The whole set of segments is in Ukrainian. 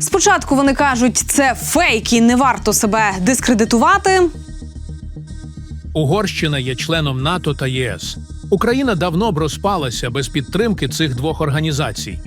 Спочатку вони кажуть, це фейк і не варто себе дискредитувати. Угорщина є членом НАТО та ЄС. Україна давно б розпалася без підтримки цих двох організацій.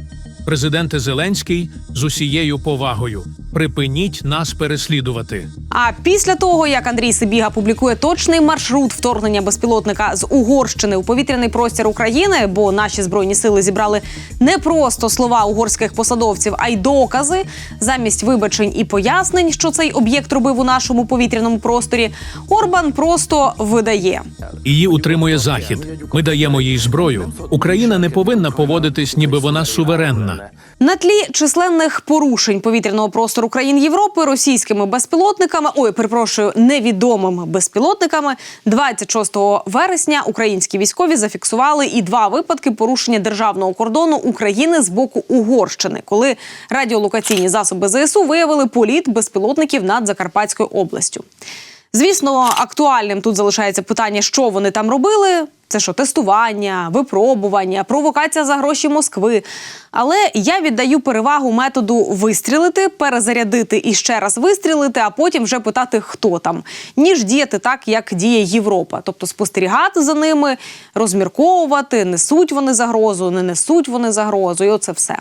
Президенте Зеленський з усією повагою. Припиніть нас переслідувати. А після того, як Андрій Сибіга публікує точний маршрут вторгнення безпілотника з Угорщини у повітряний простір України, бо наші збройні сили зібрали не просто слова угорських посадовців, а й докази замість вибачень і пояснень, що цей об'єкт робив у нашому повітряному просторі. Орбан просто видає. Її утримує Захід. Ми даємо їй зброю. Україна не повинна поводитись, ніби вона суверенна. На тлі численних порушень повітряного простору країн Європи російськими безпілотниками, ой, перепрошую, невідомими безпілотниками, 26 вересня українські військові зафіксували і два випадки порушення державного кордону України з боку Угорщини, коли радіолокаційні засоби ЗСУ виявили політ безпілотників над Закарпатською областю. Звісно, актуальним тут залишається питання, що вони там робили. Це що, тестування, випробування, провокація за гроші Москви. Але я віддаю перевагу методу вистрілити, перезарядити і ще раз вистрілити, а потім вже питати, хто там, ніж діяти так, як діє Європа. Тобто спостерігати за ними, розмірковувати, несуть вони загрозу, не несуть вони загрозу, і оце все.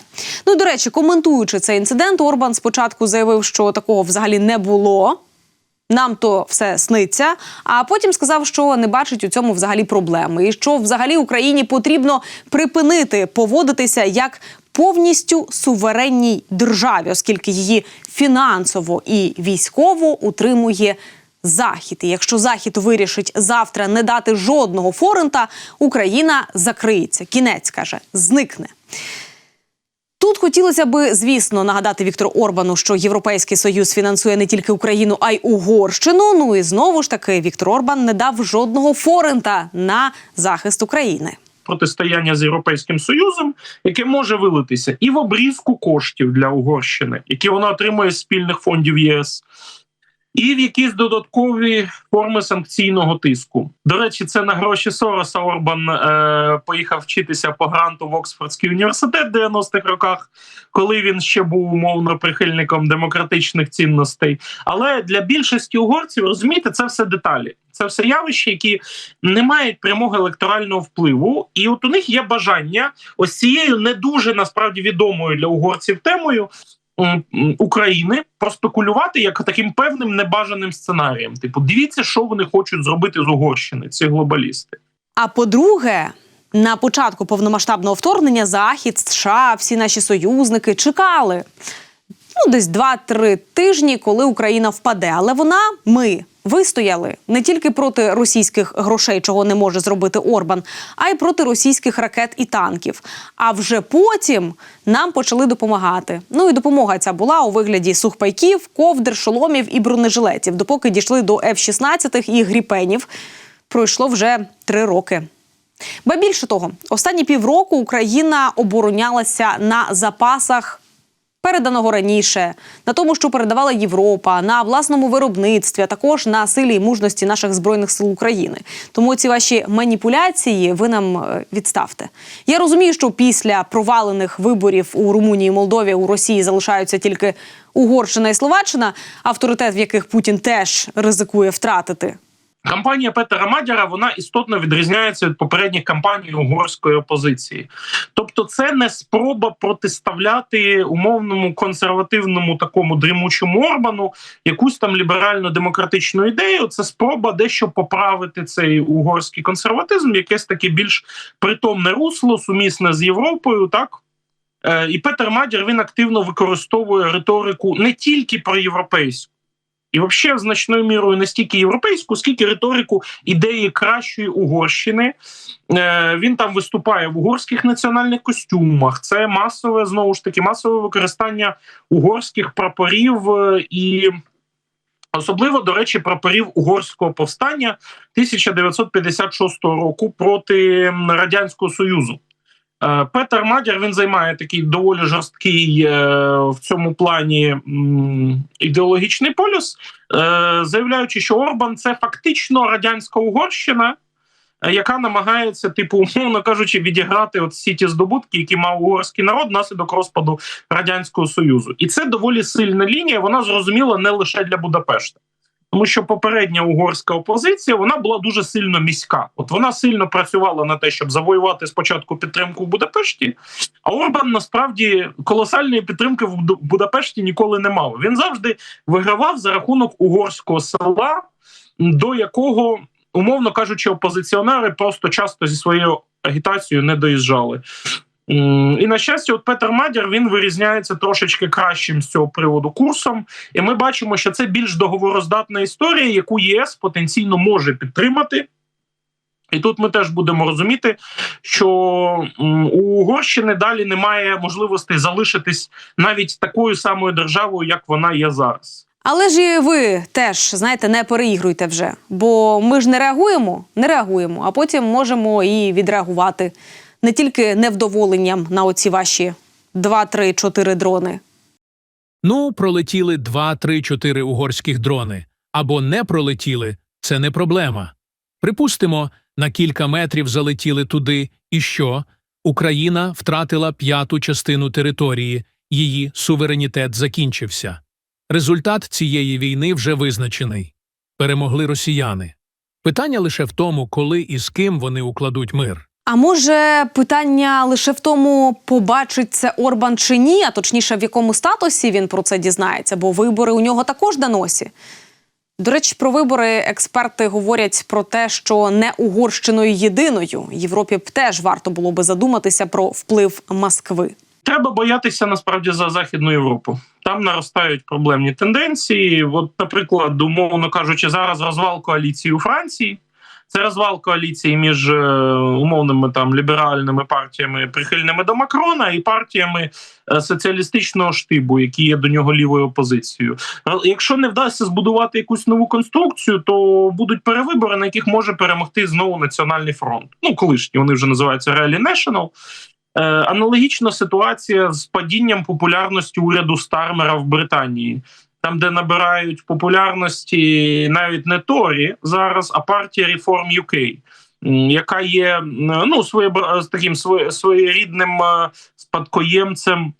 Ну до речі, коментуючи цей інцидент, Орбан спочатку заявив, що такого взагалі не було. Нам то все сниться. А потім сказав, що не бачить у цьому взагалі проблеми, і що взагалі Україні потрібно припинити поводитися як повністю суверенній державі, оскільки її фінансово і військово утримує. Захід, і якщо захід вирішить завтра не дати жодного форента, Україна закриється. Кінець каже, зникне. Тут хотілося би, звісно, нагадати Віктору Орбану, що Європейський союз фінансує не тільки Україну, а й Угорщину. Ну і знову ж таки Віктор Орбан не дав жодного форента на захист України. протистояння з європейським союзом, яке може вилитися і в обрізку коштів для Угорщини, які вона отримує з спільних фондів ЄС. І в якісь додаткові форми санкційного тиску. До речі, це на гроші Сороса Орбан е, поїхав вчитися по гранту в Оксфордський університет в 90-х роках, коли він ще був умовно прихильником демократичних цінностей. Але для більшості угорців розумієте, це все деталі. Це все явища, які не мають прямого електорального впливу, і от у них є бажання ось цією не дуже насправді відомою для угорців темою України проспекулювати як таким певним небажаним сценарієм. Типу, дивіться, що вони хочуть зробити з Угорщини, ці глобалісти. А по-друге, на початку повномасштабного вторгнення Захід, США, всі наші союзники чекали ну, десь 2-3 тижні, коли Україна впаде. Але вона, ми вистояли не тільки проти російських грошей, чого не може зробити Орбан, а й проти російських ракет і танків. А вже потім нам почали допомагати. Ну і допомога ця була у вигляді сухпайків, ковдр, шоломів і бронежилетів, допоки дійшли до F-16 і гріпенів. Пройшло вже три роки. Ба більше того, останні півроку Україна оборонялася на запасах переданого раніше, на тому, що передавала Європа, на власному виробництві, а також на силі і мужності наших збройних сил України. Тому ці ваші маніпуляції ви нам е, відставте. Я розумію, що після провалених виборів у Румунії, Молдові, у Росії залишаються тільки Угорщина і Словаччина, авторитет в яких Путін теж ризикує втратити. Кампанія Петера Мадяра вона істотно відрізняється від попередніх кампаній угорської опозиції. Тобто, це не спроба протиставляти умовному консервативному такому дрімучому Орбану якусь там ліберально-демократичну ідею. Це спроба дещо поправити цей угорський консерватизм, якесь таке більш притомне русло, сумісне з Європою, так. Е, І Петер Мадяр він активно використовує риторику не тільки про європейську. І, взагалі, значною мірою не стільки європейську, скільки риторику ідеї кращої Угорщини. Е, Він там виступає в угорських національних костюмах. Це масове знову ж таки масове використання угорських прапорів е, і. Особливо, до речі, прапорів угорського повстання 1956 року проти радянського союзу. Е, Петер Мадяр він займає такий доволі жорсткий е, в цьому плані ідеологічний полюс, е, заявляючи, що Орбан це фактично радянська Угорщина, яка намагається, типу, умовно кажучи, відіграти от всі ті здобутки, які мав угорський народ внаслідок розпаду радянського союзу, і це доволі сильна лінія. Вона зрозуміла не лише для Будапешта. Тому що попередня угорська опозиція вона була дуже сильно міська. От вона сильно працювала на те, щоб завоювати спочатку підтримку в Будапешті. А Орбан насправді колосальної підтримки в Будапешті ніколи не мав. Він завжди вигравав за рахунок угорського села, до якого, умовно кажучи, опозиціонери просто часто зі своєю агітацією не доїжджали. І на щастя, от Петер Мадяр він вирізняється трошечки кращим з цього приводу курсом. І ми бачимо, що це більш договороздатна історія, яку ЄС потенційно може підтримати. І тут ми теж будемо розуміти, що у Угорщини далі немає можливості залишитись навіть такою самою державою, як вона є зараз. Але ж і ви теж знаєте, не переігруйте вже. Бо ми ж не реагуємо, не реагуємо, а потім можемо і відреагувати не тільки невдоволенням на оці ваші 2, 3, 4 дрони. Ну, пролетіли 2-3-4 угорських дрони. Або не пролетіли це не проблема. Припустимо, на кілька метрів залетіли туди, і що? Україна втратила п'яту частину території, її суверенітет закінчився. Результат цієї війни вже визначений. Перемогли росіяни. Питання лише в тому, коли і з ким вони укладуть мир. А може, питання лише в тому, побачить це Орбан чи ні, а точніше, в якому статусі він про це дізнається, бо вибори у нього також на носі. До речі, про вибори експерти говорять про те, що не Угорщиною єдиною Європі б теж варто було би задуматися про вплив Москви. Треба боятися насправді за Західну Європу. Там наростають проблемні тенденції. От, наприклад, умовно кажучи, зараз розвал коаліції у Франції. Це розвал коаліції між е, умовними там ліберальними партіями, прихильними до Макрона, і партіями е, соціалістичного штибу, які є до нього лівою опозицією. Е, Якщо не вдасться збудувати якусь нову конструкцію, то будуть перевибори, на яких може перемогти знову національний фронт. Ну колишні вони вже називаються National. Е, аналогічна ситуація з падінням популярності уряду Стармера в Британії, там, де набирають популярності навіть не Торі зараз, а партія Reform UK, яка є ну, таким своєрідним е, спадкоємцем.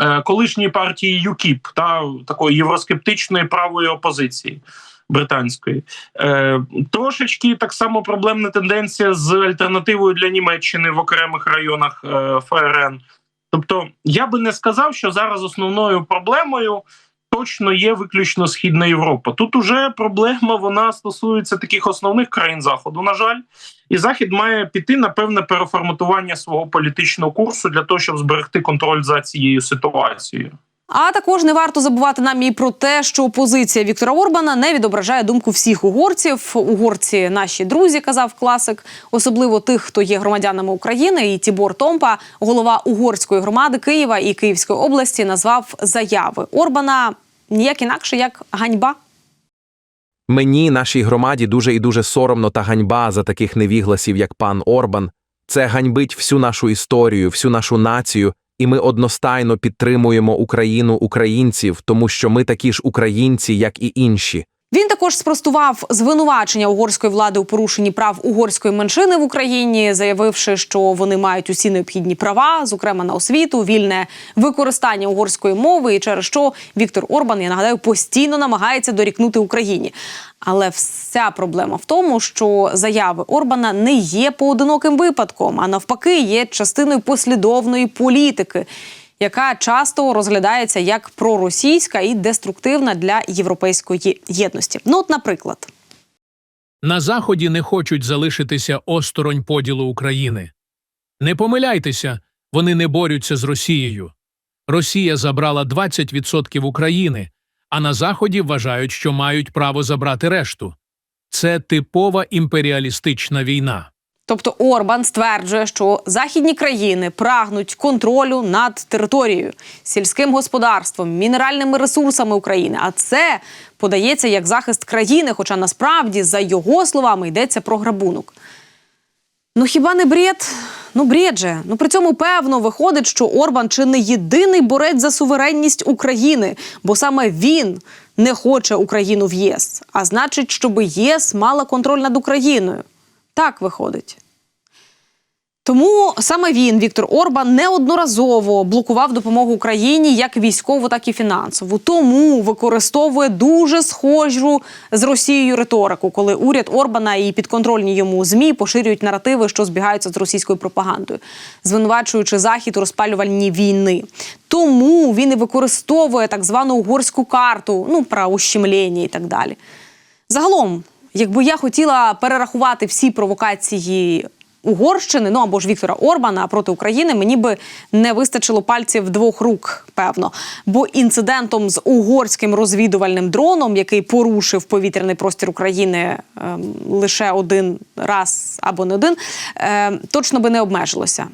е, Колишньої партії ЮКІП та такої євроскептичної правої опозиції британської. Е, трошечки так само проблемна тенденція з альтернативою для Німеччини в окремих районах е, ФРН. Тобто, я би не сказав, що зараз основною проблемою точно є виключно Східна Європа. Тут уже проблема вона стосується таких основних країн Заходу, на жаль, і Захід має піти на певне переформатування свого політичного курсу для того, щоб зберегти контроль за цією ситуацією. А також не варто забувати нам і про те, що позиція Віктора Орбана не відображає думку всіх угорців. Угорці наші друзі, казав класик, особливо тих, хто є громадянами України. І Тібор Томпа, голова угорської громади Києва і Київської області, назвав заяви Орбана ніяк інакше як ганьба. Мені, нашій громаді, дуже і дуже соромно та ганьба за таких невігласів, як пан Орбан. Це ганьбить всю нашу історію, всю нашу націю, і ми одностайно підтримуємо Україну українців, тому що ми такі ж українці, як і інші. Він також спростував звинувачення угорської влади у порушенні прав угорської меншини в Україні, заявивши, що вони мають усі необхідні права, зокрема на освіту, вільне використання угорської мови, і через що Віктор Орбан, я нагадаю, постійно намагається дорікнути Україні. Але вся проблема в тому, що заяви Орбана не є поодиноким випадком, а навпаки, є частиною послідовної політики яка часто розглядається як проросійська і деструктивна для європейської єдності. Ну, от, наприклад, На Заході не хочуть залишитися осторонь поділу України. Не помиляйтеся, вони не борються з Росією. Росія забрала 20% України, а на Заході вважають, що мають право забрати решту. Це типова імперіалістична війна. Тобто Орбан стверджує, що західні країни прагнуть контролю над територією, сільським господарством, мінеральними ресурсами України. А це подається як захист країни, хоча насправді, за його словами, йдеться про грабунок. Ну хіба не бред? Ну бред же. Ну при цьому певно виходить, що Орбан чи не єдиний борець за суверенність України, бо саме він не хоче Україну в ЄС. А значить, щоб ЄС мала контроль над Україною. Так виходить. Тому саме він, Віктор Орбан, неодноразово блокував допомогу Україні як військову, так і фінансову. Тому використовує дуже схожу з Росією риторику, коли уряд Орбана і підконтрольні йому змі поширюють наративи, що збігаються з російською пропагандою, звинувачуючи захід у розпалювальні війни. Тому він і використовує так звану угорську карту, ну про ущемлення і так далі. Загалом, якби я хотіла перерахувати всі провокації Угорщини, ну або ж Віктора Орбана проти України, мені би не вистачило пальців двох рук, певно. Бо інцидентом з угорським розвідувальним дроном, який порушив повітряний простір України ем, лише один раз або не один, ем, точно би не обмежилося.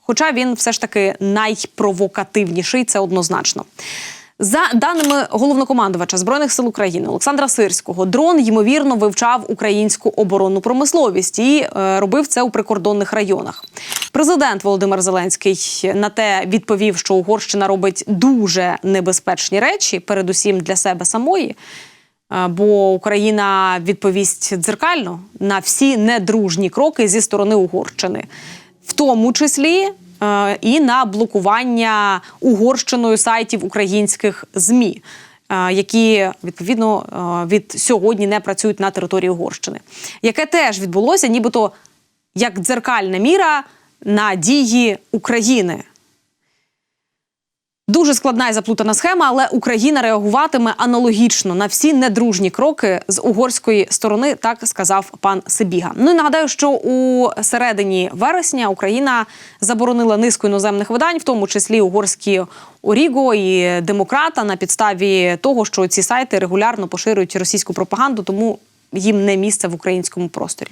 Хоча він все ж таки найпровокативніший, це однозначно. За даними головнокомандувача збройних сил України Олександра Сирського, дрон ймовірно вивчав українську оборонну промисловість і е, робив це у прикордонних районах. Президент Володимир Зеленський на те відповів, що Угорщина робить дуже небезпечні речі, передусім для себе самої. Е, Бо Україна відповість дзеркально на всі недружні кроки зі сторони Угорщини, в тому числі і на блокування Угорщиною сайтів українських змі, е, які відповідно е, від сьогодні не працюють на території Угорщини, яке теж відбулося, нібито як дзеркальна міра на дії України. Дуже складна і заплутана схема, але Україна реагуватиме аналогічно на всі недружні кроки з угорської сторони, так сказав пан Сибіга. Ну і нагадаю, що у середині вересня Україна заборонила низку іноземних видань, в тому числі угорські Оріго і Демократа, на підставі того, що ці сайти регулярно поширюють російську пропаганду, тому їм не місце в українському просторі.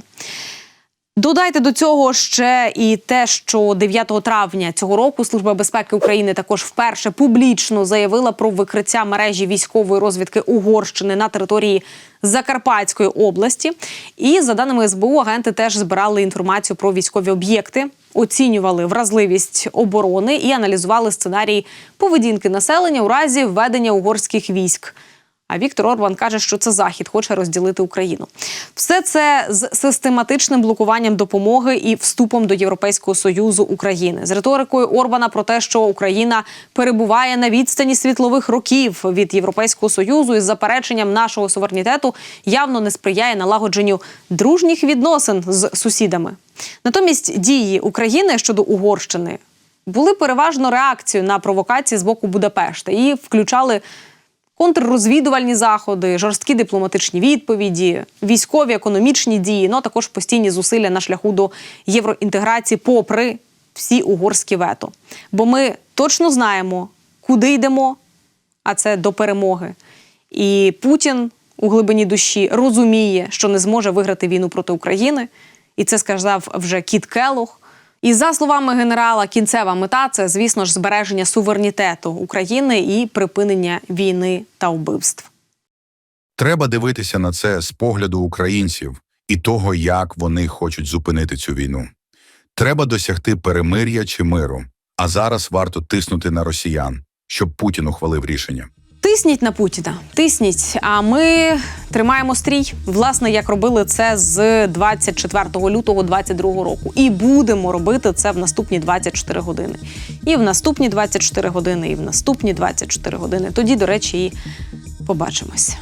Додайте до цього ще і те, що 9 травня цього року Служба безпеки України також вперше публічно заявила про викриття мережі військової розвідки Угорщини на території Закарпатської області. І за даними СБУ, агенти теж збирали інформацію про військові об'єкти, оцінювали вразливість оборони і аналізували сценарії поведінки населення у разі введення угорських військ. А Віктор Орбан каже, що це захід хоче розділити Україну. Все це з систематичним блокуванням допомоги і вступом до Європейського союзу України з риторикою Орбана про те, що Україна перебуває на відстані світлових років від Європейського союзу із запереченням нашого суверенітету явно не сприяє налагодженню дружніх відносин з сусідами. Натомість дії України щодо Угорщини були переважно реакцією на провокації з боку Будапешта і включали контррозвідувальні заходи, жорсткі дипломатичні відповіді, військові економічні дії, ну а також постійні зусилля на шляху до євроінтеграції, попри всі угорські вето. Бо ми точно знаємо, куди йдемо, а це до перемоги. І Путін у глибині душі розуміє, що не зможе виграти війну проти України. І це сказав вже Кіт Келох. І за словами генерала, кінцева мета це, звісно ж, збереження суверенітету України і припинення війни та вбивств. Треба дивитися на це з погляду українців і того, як вони хочуть зупинити цю війну. Треба досягти перемир'я чи миру, а зараз варто тиснути на росіян, щоб Путін ухвалив рішення. Тисніть на Путіна, тисніть. А ми тримаємо стрій, власне, як робили це з 24 лютого 22 року. І будемо робити це в наступні 24 години. І в наступні 24 години, і в наступні 24 години. Тоді, до речі, і побачимось.